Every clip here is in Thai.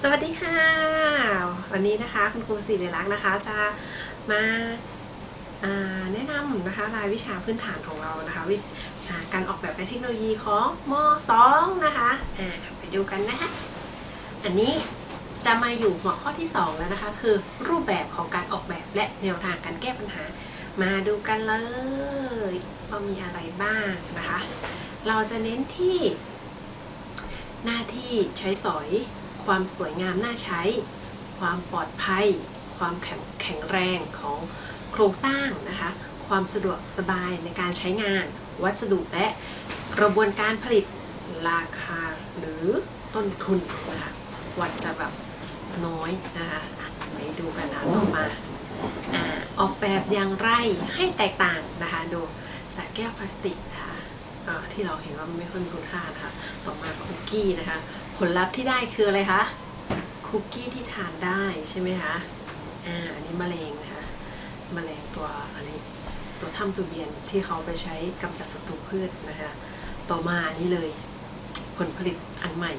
สวัสดีค่ะ วันนี้นะคะคุณครูศิริลักษณ์นะคะจะมาาแนะนำนะคะรายวิชาพื้นฐานของเรานะคะวิาการออกแบบและเทคโนโลยีของม .2 นะคะไปดูกันนะคะอันนี้จะมาอยู่หัวข้อที่ 2 แล้วนะคะ คือรูปแบบของการออกแบบและแนวทางการแก้ปัญหา มาดูกันเลยว่ามีอะไรบ้างนะคะ เราจะเน้นที่ หน้าที่ใช้สอย ความสวยงามน่าใช้ ความปลอดภัย ความแข็งแข็งแรงของโครงสร้างนะคะ ความสะดวกสบายในการใช้งาน วัสดุและกระบวนการผลิตราคาหรือต้นทุนนะคะวัดจะแบบน้อยนะคะไปดูกันนะต่อมาออกแบบอย่างไรให้แตกต่างนะคะ ดูจากแก้วพลาสติกนะคะที่เราเห็นว่ามันไม่ค่อยมีคุณค่านะคะต่อ กี้นะคะ ผลลัพธ์ที่ได้คืออะไรคะคุกกี้ที่ทานได้ใช่ไหมคะอ่าอันนี้มะเร็งนะคะมะเร็งตัวอันนี้ตัวถ้ำตัวเบียนที่เขาไปใช้กำจัดศัตรูพืชนะคะต่อมาอันนี้เลย ผลผลิตอันใหม่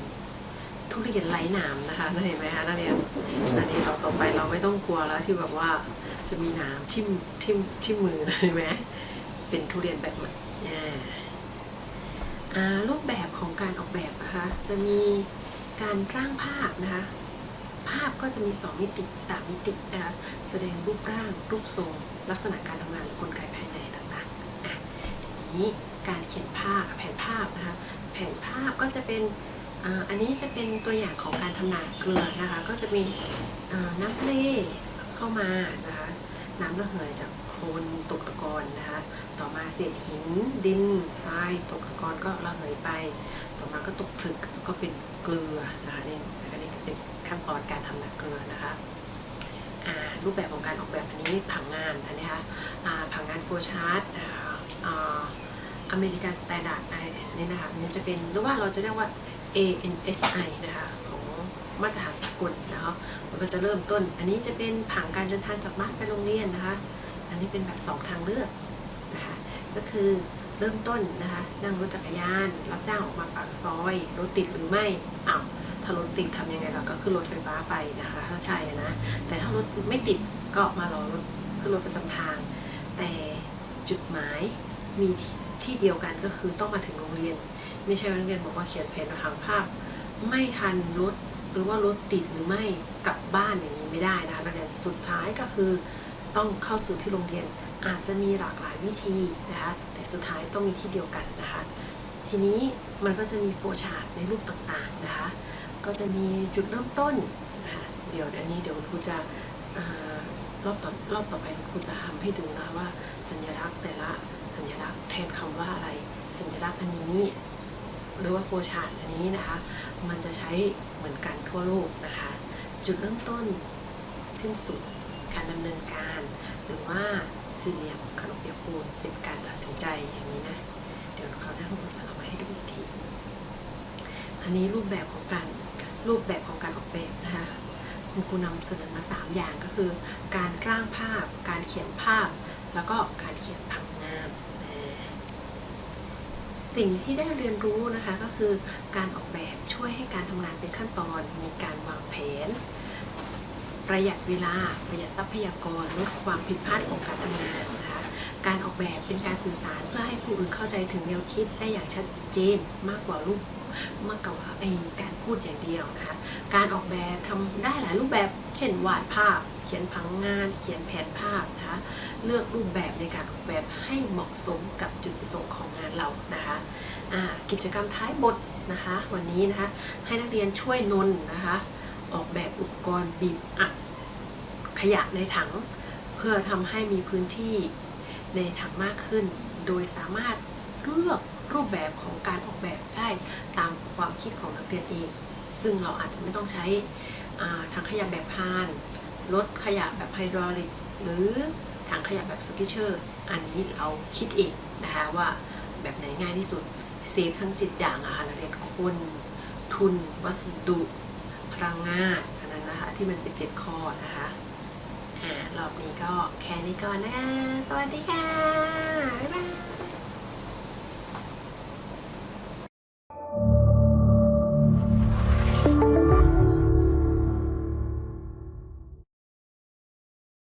ทุเรียนไร้หนามนะคะเห็นไหมคะนักเรียนอันนี้เราต่อไปเราไม่ต้องกลัวแล้วที่แบบว่าจะมีหนามทิ่มทิ่มทิ่มมือเห็นไหมเป็นทุเรียนแบบใหม่อ่ารูปแบบของ จะมีการร่างภาพนะคะ ภาพก็จะมี 2 มิติ3มิตินะคะแสดงรูปร่าง รูปทรง ลักษณะการทำงานหรือกลไกภายในต่างๆอะทีนี้การเขียนภาพแผนภาพนะคะ แผนภาพก็จะเป็นอ,อันนี้จะเป็นตัวอย่างของการทำนาเกลือนะคะ ก็จะมีน้ำทะเลเข้ามานะคะน้ำระเหยจากโคลนตกตะกอนนะคะ ต่อมาเศษหินดินทรายตกตะกอนก็ระเหยไป ต่อมาก็ตกผลึกก็เป็นเกลือนะคะนี่อันนี้เป็นขั้นตอนการทำหนักเกลือนะคะรูปแบบของการออกแบบอันนี้ผังงานอันนี้คะอ่าผังงานโฟชาร์ตนะคะอ่าอเมริกันสแตนดาร์ดนี่นะคะนี่จะเป็นหรือว่าเราจะเรียกว่า ANSI นะคะของมาตรฐานสากลนะคะมันก็จะเริ่มต้น อันนี้จะเป็นผังการเดินทางจากบ้านไปโรงเรียนนะคะ อันนี้เป็นแบบสองทางเลือกนะคะก็คือเริ่มต้นนะคะนั่งรถจักรยาน รับจ้างออกมาปากซอยรถติดหรือไม่อ้าวถ้ารถติดทำยังไงเราก็ขึ้นรถไฟฟ้าไปนะคะถ้าใช่นะแต่ถ้ารถไม่ติดก็มารอรถขึ้นรถประจำทาง แต่จุดหมายมีที่เดียวกันก็คือต้องมาถึงโรงเรียน ไม่ใช่ว่านักเรียนบอกว่าเขียนแผนผังภาพ ไม่ทันรถหรือว่ารถติดหรือไม่กลับบ้านอย่างนี้ไม่ได้นะคะนักเรียนสุดท้ายก็คือ ต้องเข้าสู่ที่โรงเรียน อาจจะมีหลากหลายวิธีนะคะแต่สุดท้ายต้องมีที่เดียวกันนะคะ ทีนี้มันก็จะมีโฟล์ชาร์ตในรูปต่างๆนะคะก็จะมีจุดเริ่มต้นนะคะเดี๋ยวอันนี้เดี๋ยวคุณครูจะอรอบต่อรอบต่อไปคุณครูจะทำให้ดูนะว่าสัญลักษณ์แต่ละสัญลักษณ์แทนคำว่าอะไร สัญลักษณ์อันนี้ หรือว่าโฟล์ชาร์ตอันนี้นะคะ มันจะใช้เหมือนกันทั่วโลกนะคะ จุดเริ่มต้นสิ้นสุด การดำเนินการ หรือว่าสี่เหลี่ยมขนมเปียกปูนเป็นการตัดสินใจอย่างนี้นะ เดี๋ยวเขาวหน้าผมจะเอามาให้ดูอีกที อันนี้รูปแบบของการรูปแบบของการออกแบบนะคะคุณครูนำเสนอมา 3 อย่างก็คือ การกร่างภาพ การเขียนภาพ แล้วก็การเขียนผังงานสิ่งที่ได้เรียนรู้นะคะก็คือการออกแบบช่วยให้การทำงานเป็นขั้นตอน มีการวางแผน ประหยัดเวลาประหยัดทรัพยากรลดความผิดพลาดของการทำงานนะคะการออกแบบเป็นการสื่อสารเพื่อให้ผู้อื่นเข้าใจถึงแนวคิดได้อย่างชัดเจนมากกว่ารูปมากกว่าไอการพูดอย่างเดียวนะคะการออกแบบทำได้หลายรูปแบบ เช่นวาดภาพ เขียนผังงาน เขียนแผนภาพนะคะเลือกรูปแบบในการออกแบบให้เหมาะสมกับจุดประสงค์ของงานเรานะคะกิจกรรมท้ายบทนะคะ วันนี้นะคะให้นักเรียนช่วยนนนะคะ ออกแบบอุปกรณ์บีบอัดขยะในถัง เพื่อทำให้มีพื้นที่ในถังมากขึ้น โดยสามารถเลือกรูปแบบของการออกแบบได้ตามความคิดของนักเรียนเอง ซึ่งเราอาจจะไม่ต้องใช้อ่าถังขยะแบบพานรถขยะแบบไฮดรอลิกหรือถังขยะแบบสกิเชอร์ อันนี้เราคิดเองนะคะว่าแบบไหนง่ายที่สุดเซฟทั้งจิตอย่างอะค่ะนักเรียนคน ทุน วัสดุ ห้อันนั้นนะคะที่มันเป็นเจ็ดข้อนะคะอ่ารอบนี้ก็แค่นี้ก่อนนะ สวัสดีค่ะ บ๊ายบาย